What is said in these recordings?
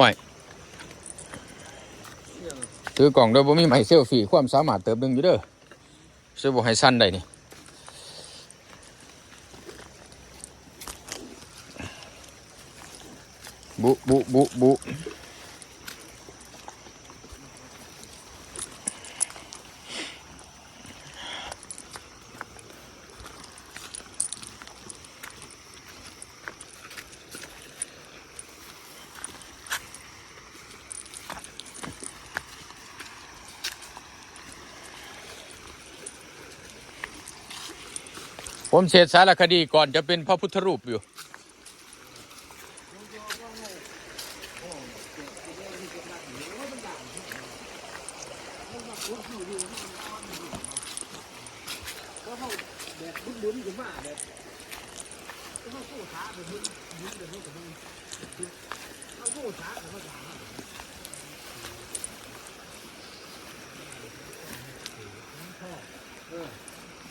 ห่วยถือกล่องโดยบ่มีไม้เซลฟี่ความสามารถเติบหนึงอยู่เด้อซื้อบ่ให้สั้นได้นี่บุบุบุบุ ผมเสร็จสารคดีก่อนจะเป็นพระพุทธรูปอยู่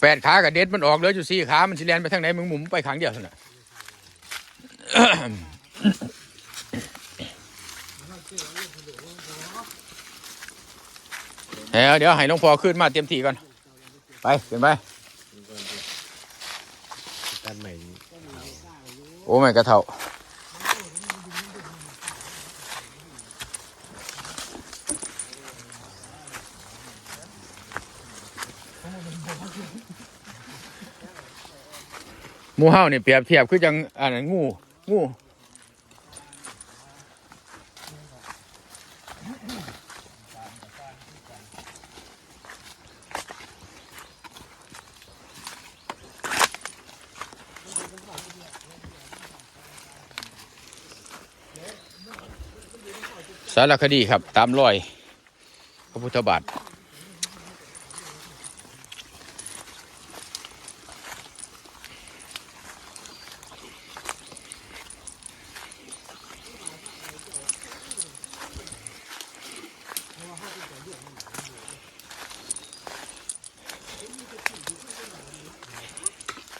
แปดขากับเด็ดมันออกเหลยอยู่สี่ขา มันสิแลนไปทางไหนมึงหมุนไปขางเดียวเท่านั้นเดี๋ยวเดี๋ยวให้หลวงพ่อขึ้นมาเตรียมที่ก่อน ไปขึ้นไปการใหม่โอ้ไม่กระเท่า มูเห่านี่ยเปรียบเทียบคือจังอันนั้นงู งูสารคดีครับ ตามรอย พระพุทธบาท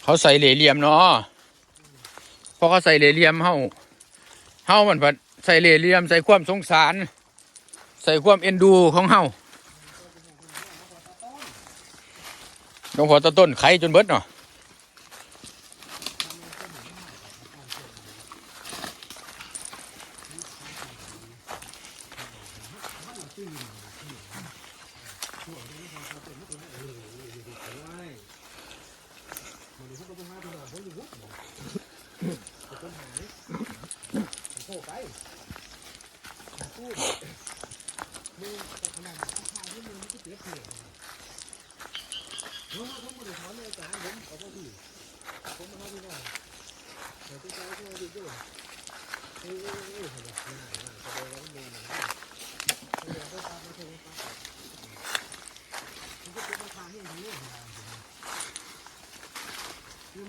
เขาใส่เหล่เหลี่ยมเนาะเพราะเขาใส่เหล่เหลี่ยมเฮาเฮามันผัดใส่เหล่เหลี่ยม ใส่ความสงสาร ใส่ความเอ็นดูของเฮาหลวงพ่อตะต้นไขจนเบิดเนาะ ม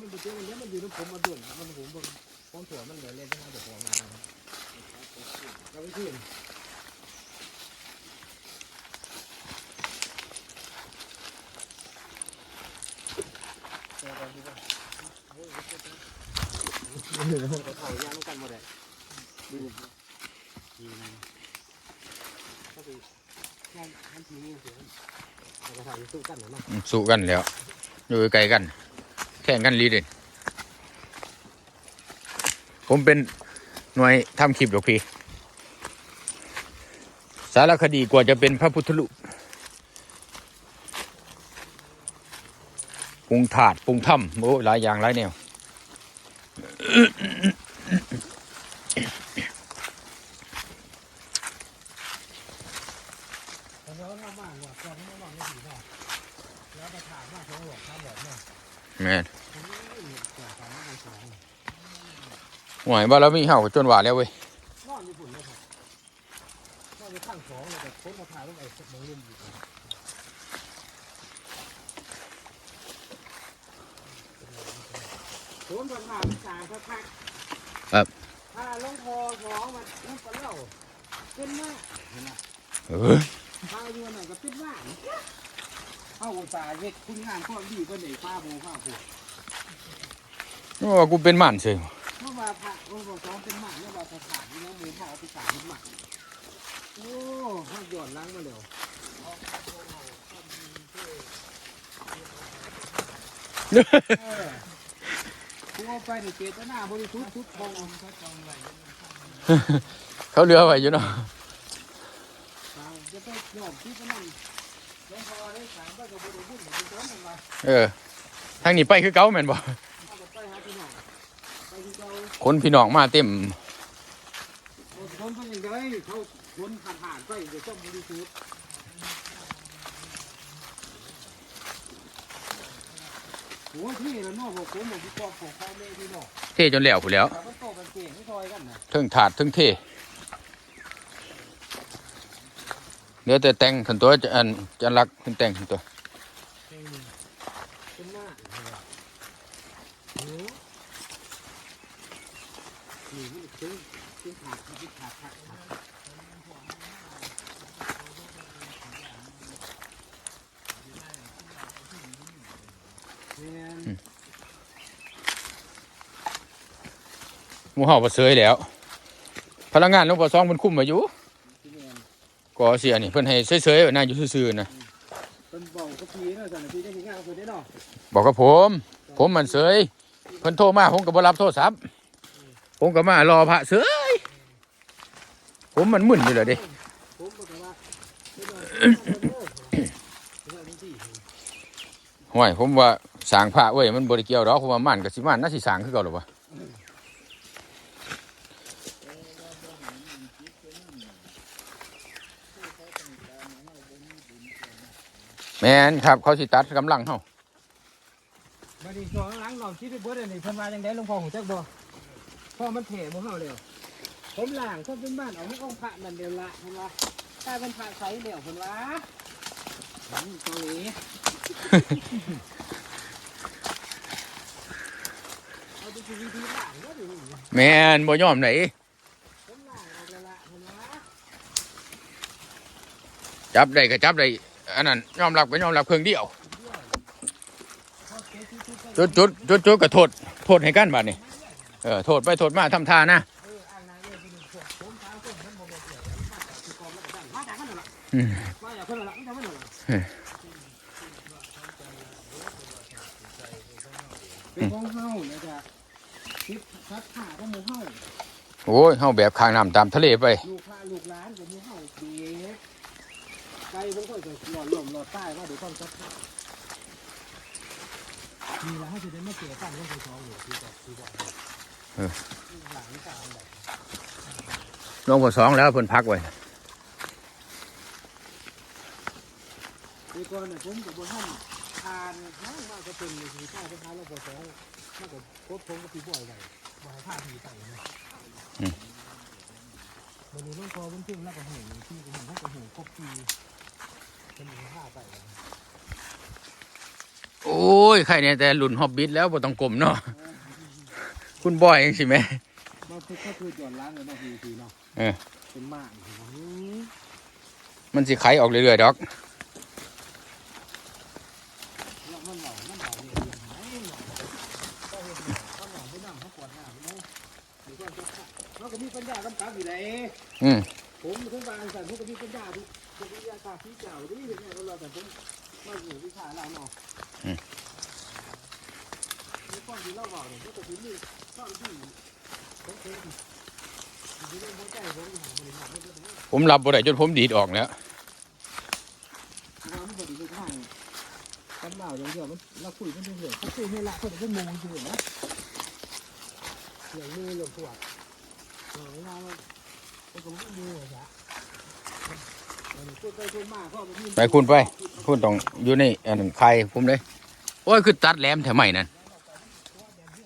ันเป็นเจ้ามันเนี้ยมันอยู่ในผมมาดวนมันผมบอกป้องถั่วมันเลยเล่นที่ห้าจะฟ้อมาแล้วไปขึ้น เขาย่างกันหมดเลยดูดีนะก็คือย่างทันทีนี่เสียเราก็ถ่ายสู้กันหน่อยมั้งอืมสู้กันแล้วอยู่ไกลกัน แข่งกันลีเด่นผมเป็นหน่วยทำคลิปหรอกพี่ สารคดีกว่าจะเป็นพระพุทธรูปปรุงถาดปรุงถ้ำโอ้หลายอย่างหลายแนว แต่เราทำบ้านว่าตอนนี้เราไม่ดีเนาะแล้วมาถามว่าเขาบอกทำแบบเนาะ แม่น หวยบ้านเรามีเห่าจนหวาดแล้วเว้ยนอนญี่ปุ่นเลยครับนอนอยู่ข้างของเลยแต่คนมาถ่ายรูปไอ้มองเล่นอยู่โคนผ่านสามสักพักครับถ้าลงคอสองมันมันก็เล่าเป็นมากเออข้าวอยู่ไหนก็เป็นมากเข้าอุตสาห์เฮ็ดคุณงานพวกดีเพื่อนไหนป้าโมข้าวผูกนี่ว่ากูเป็นหมันเฉย เมื่อว่าพระองค์สองเป็นหมาเมื่อว่าสถานที่น้องมือพ่อเอาไปสามเป็นหมาโอ้ห้าหย่อนล้างมาเร็วเออกูเอาไปในเจตนาบริสุทธิ์ทุกทองเขาเขาเรือไว้อยู่เนาะจะไปยอที่นั่นหลวงพ่อได้สามก็จะบริบุญเหมือนกันนั่นว่าเออทางนี้ไปคือเก่าแมนบ่ เอาไปหาพี่น้องไปที่เจ้า คนพี่น้องมาเต็มคนเป็นยังไงเขาคนผ่านผ่านไปเดี๋ยวต้องบริสุทธิ์โอ้ยพี่แล้วนอกบอกผมบอกพี่ปอบของพ่อแม่พี่น้องเทจนแล้วผู้แล้ว ก็โตกันเก่งไม่ซอยกันนะเทิงถาดเทิงเทเหลือแต่แต่งขันตัวจะอันจะรักขึ้นแต่งขันตัว เป็นมากโอ้ มันเป็นเป็นขาดเป็นขาดขาดขาดแม่นหมูเห่าบ่เสยแล้ว พลังงานหลวงพ่อซองเพิ่นคุ้มมาอยู่ที่แม่นก็เสียนี่เพิ่นให้เสยๆไว้น่าอยู่ซื่อๆนะบาก็พีเนาะสันพีได้ถึงงานคนได้เนาะบอกกับผม ผมมันเสยเพิ่นโทรมาผมก็บ่รับโทรศัพท์ ผมก็มารอพระเสยผมมันมึนอยู่เลยด้ผมบอกว่าไม่นอนไม่นอนไม่นอนที่ห่วยผมว่าสางพระเว้ยมันบ่ได้เกียวดอกผมว่ามันก็สิมันน่าสิสางคือเก่าหรอวะแมนครับเขาสิตัดกำลังเฮามาดีช่วงหลังหนองคิดไปเบิดอันนี้เพิ่นมาจังไดหลวงพ่อของจักบ่ พอมันเถบ่เฮาแล้วผมล่างคนเป็นบ้านเอาไม่องค์พระนั่นเดียวละเพิ่นว่าถ้าเป็นพระใสเดียวเพิ่นว่าอืมเกาหลีเอาไปชีวิตที่ล่างก็ดีแม่นบ่ยอมไหนผมล่างเอาแล้วละเพิ่นว่าจับได้ก็จับได้อันนั้นยอมรับก็ยอมรับเครื่องเดียวจุดจุดจุดจุดก็โทษโทษให้กันบัดนี้เออโทษไปโทษมาทำท่านะเอออ่างนางเอ้ยเป็นพวกผมเท้าส้มมันบ่บ่เกี่ยวมันมาจากที่กองแล้วก็สั่นมาจากมันนั่นล่ะอืมมาจากเพิ่นนั่นล่ะมันจากมันนั่นล่ะเฮ้ยเป็นของเฮาเนี่ยจ้ะคิดคัดขาของหมู่เฮาโอ้ยเฮาแบบข้างน้ำตามทะเลไป ลูกพระลูกหลานของหมู่เฮาดีไกลบ่ค่อยหลอดลมหลอดใต้ว่าเดี๋ยวต้องจัดการนี่ล่ะเฮาสิได้มาเกี่ยวกันเรื่องของสองอยู่ที่บอกที่บอก ลังนี่ามแบบลงพอสองแล้วเพิ่นพักไว้นี่ก่อนน่ะผมก็บ่ทันทานเฮาว่าก็เป็นสิท่าสะพานแล้วก็สองมันก็ครบผมก็สิบ่อยไว้บ่ให้ท่าทีตั้งนะวันนี้น้องพอมันเพิ่งแล้วก็เห็นที่ก็เห็นให้ก็เห็นครบทีเป็นท่าไปโอ้ยใครเนี่ยแต่หลุนฮอบบิทแล้วบ่ต้องกลมเนาะ คุณบอยเองสิแม่มันคือก็คือจอดล้างเลยเนาะทีทีเนาะเออเป็นมากอื้อหือมันสิไขออกเรื่อยๆดอกแล้วมันเหล่ามันเหล่าเนี่ยอย่างไรเหล่าก็เห็นเหล่าเขาเหล่าไม่นั่งเขาปวดหน้าไม่ได้หรือว่าจะฆ่าเขาก็มีปัญญากำกับอยู่เลยอืมผมถึงบางสันผมก็มีปัญญาที่จะมียาคาที่เก่าที่เห็นเนี่ยเราแต่ผมมาอยู่วิชาเราเนาะมีก้อนที่เราบอกเนี่ยก็จะมีก้อนที่ ผมรับไม่ได้เลยผมรับบ่ได้จนผมดีดออกแล้วว่ามันบริสุทธิ์ทางกันเหล่าอย่างเดียวมันเราคุยกันเรื่อยๆเขาคุยให้ละคนก็มองอยู่นะอย่างมือหลงขวดเออเลาเราเราก็ไม่มือจ้ะพูดไปคุณไป คุณต้องอยู่ในอันนั้นใครผมเลย โอ้ย คือตัดแหลมแถวใหม่นั่น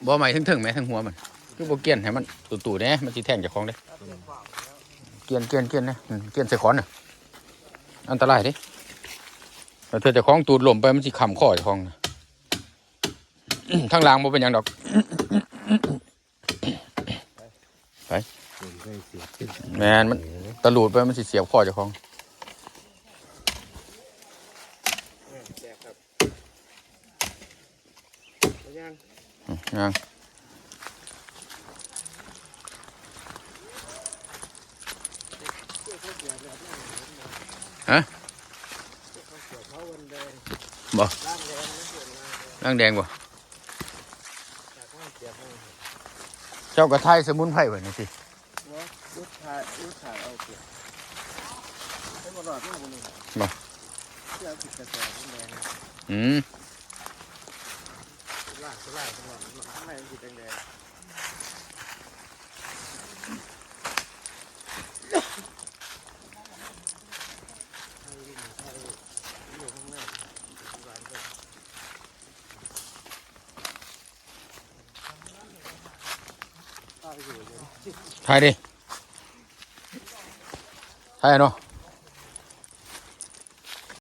บ่ใหม่ถึงๆแหมทั้งหัวมันคือบ่เกลียนให้มันตู่ๆเด้มันสิแทงเจ้าของเด้เกลียนเกลียนเกลียนนะอืมเกลียนใส่ขอนน่ะอันตรายเด้แล้วเธอเจ้าของตูดหล่มไปมันสิค้ำคอเจ้าของน่ะทางหล่างบ่เป็นหยังดอกเคยเสียขึ้นแมนมันตะหลูดไปมันสิเสียบคอเจ้าของ แจกครับยัง อืม ยังเขาวันแดงบ่ร่างแดงไม่เปลี่ยนร่างแดงบ่เจ้ากระไทยสมุนไพรไว้นี่สิอุดขายรุดถ่ายเอาเสียบให้มาหลอดมากกว่านี้เสียบติดกระแสร่างแดงอืม ล่างล่างตลอดข้างในมันติดแดงๆถ่ายดิถ่ายเนาะ